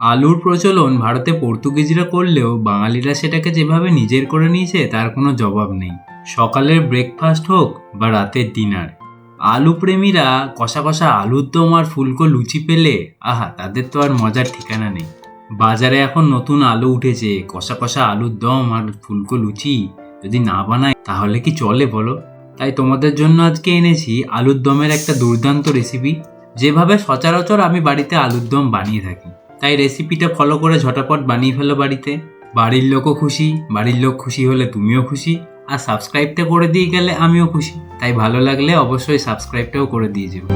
আলুর প্রচলন ভারতে পর্তুগিজরা করলেও বাঙালিরা সেটাকে যেভাবে নিজের করে নিয়েছে, তার কোনো জবাব নেই। সকালের ব্রেকফাস্ট হোক বা রাতের ডিনার আলু প্রেমীরা কষা কষা আলুর দম আর ফুলকো লুচি পেলে, আহা, তাদের তো আর মজার ঠিকানা নেই। বাজারে এখন নতুন আলু উঠেছে, কষা কষা আলুর দম আর ফুলকো লুচি যদি না বানায় তাহলে কি চলে বলো? তাই তোমাদের জন্য আজকে এনেছি আলুর দমের একটা দুর্দান্ত রেসিপি যেভাবে সচরাচর আমি বাড়িতে আলুর দম বানিয়ে থাকি। তাই রেসিপিটা ফলো করে ঝটাপট বানিয়ে ফেলো বাড়িতে। বাড়ির লোকও খুশি, বাড়ির লোক খুশি হলে তুমিও খুশি, আর সাবস্ক্রাইবটা করে দিয়ে গেলে আমিও খুশি। তাই ভালো লাগলে অবশ্যই সাবস্ক্রাইবটাও করে দিয়ে যেও।